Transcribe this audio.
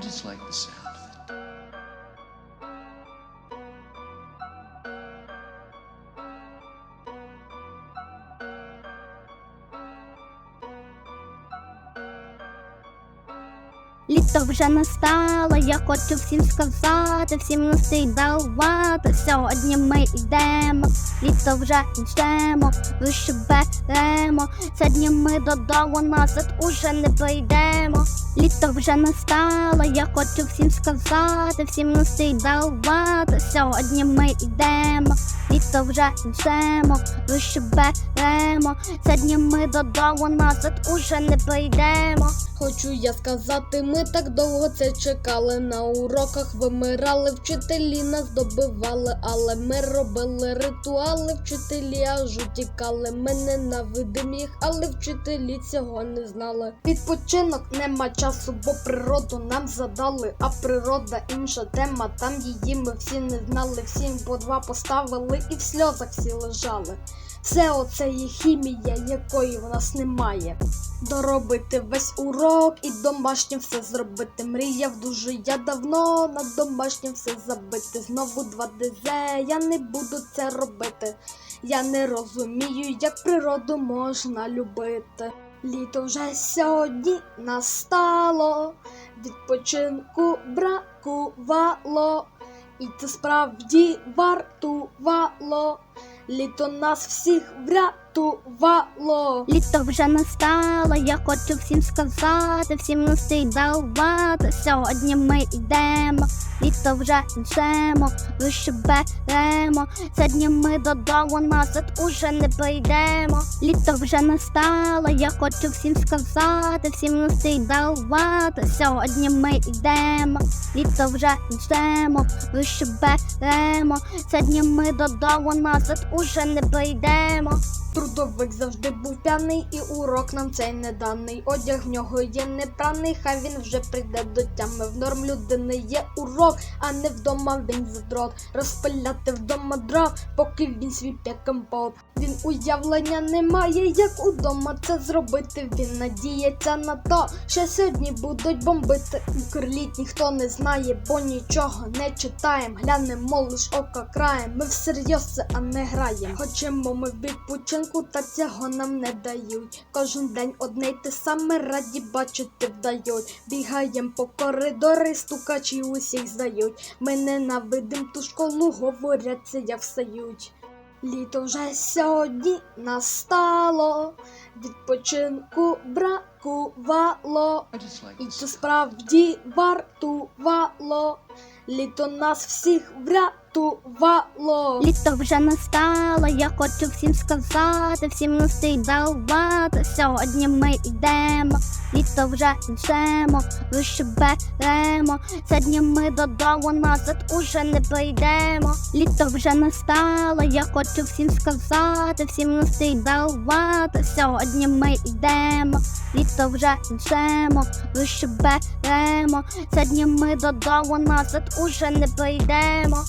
just like the sound Літо вже настало, я хочу всім сказати, всім настрій давати. Сьогодні ми йдемо, літо вже йдемо, вище беремо. Сьогодні ми додому назад уже не прийдемо. Літо вже настало, я хочу всім сказати, всім настрій давати. Сьогодні ми йдемо, літо вже йдемо, вище беремо. Сьогодні ми додому назад уже не прийдемо. Хочу я сказати, ми так довго це чекали. На уроках вимирали, вчителі нас добивали, але ми робили ритуали, вчителі аж утікали. Ми ненавидим їх, але вчителі цього не знали. Відпочинок нема часу, бо природу нам задали. А природа інша тема. Там її ми всі не знали. Всім по два поставили і в сльозах всі лежали. Все оце є хімія, якої в нас немає. Доробити весь урок і домашнє все зробити. Мріяв дуже я давно на домашнє все забити. Знову 2 ДЗ, я не буду це робити. Я не розумію, як природу можна любити. Літо вже сьогодні настало, відпочинку бракувало, і це справді вартувало. Літо нас всіх врятувало. Літо вже настало, я хочу всім сказати, всім настрій. Сьогодні ми йдемо, літо вже йдемо, вище беремо. Сьогодні ми додому назад уже не прийдемо. Літо вже настало, я хочу всім сказати, всім настрій давати. Сьогодні ми йдемо, літо вже йдемо, вище беремо. Сьогодні ми додому назад уже не прийдемо. Трудовик завжди був п'яний, і урок нам цей не даний. Одяг в нього є непраний, хай він вже прийде до тями. В норм людини є урок, а не вдома він задрот. Розпиляти вдома дров, поки він свій компот. Він уявлення не має, як удома це зробити. Він надіється на то, що сьогодні будуть бомбити. Укрліт ніхто не знає, бо нічого не читаєм. Глянемо лиш ока краєм. Ми всерйоз це, а не граєм. Хочемо ми в відпочинку, та цього нам не дають. Кожен день одне й те саме раді бачити вдають. Бігаєм по коридори, стукачі усіх здають. Ми ненавидим ту школу, говорять як встають. Літо вже сьогодні настало, відпочинку бракувало. І це справді вартувало. Літо нас всіх врятувало. Літо вже настало, я хочу всім сказати, всім настрій давати. Сьогодні ми йдемо, літо вже йдемо, вище беремо. Сьогодні ми додому назад уже не прийдемо. Літо вже настало, я хочу всім сказати, всім настрій давати. Сьогодні ми йдемо, літо вже йдемо, вище беремо. Сьогодні ми додому назад уже не прийдемо.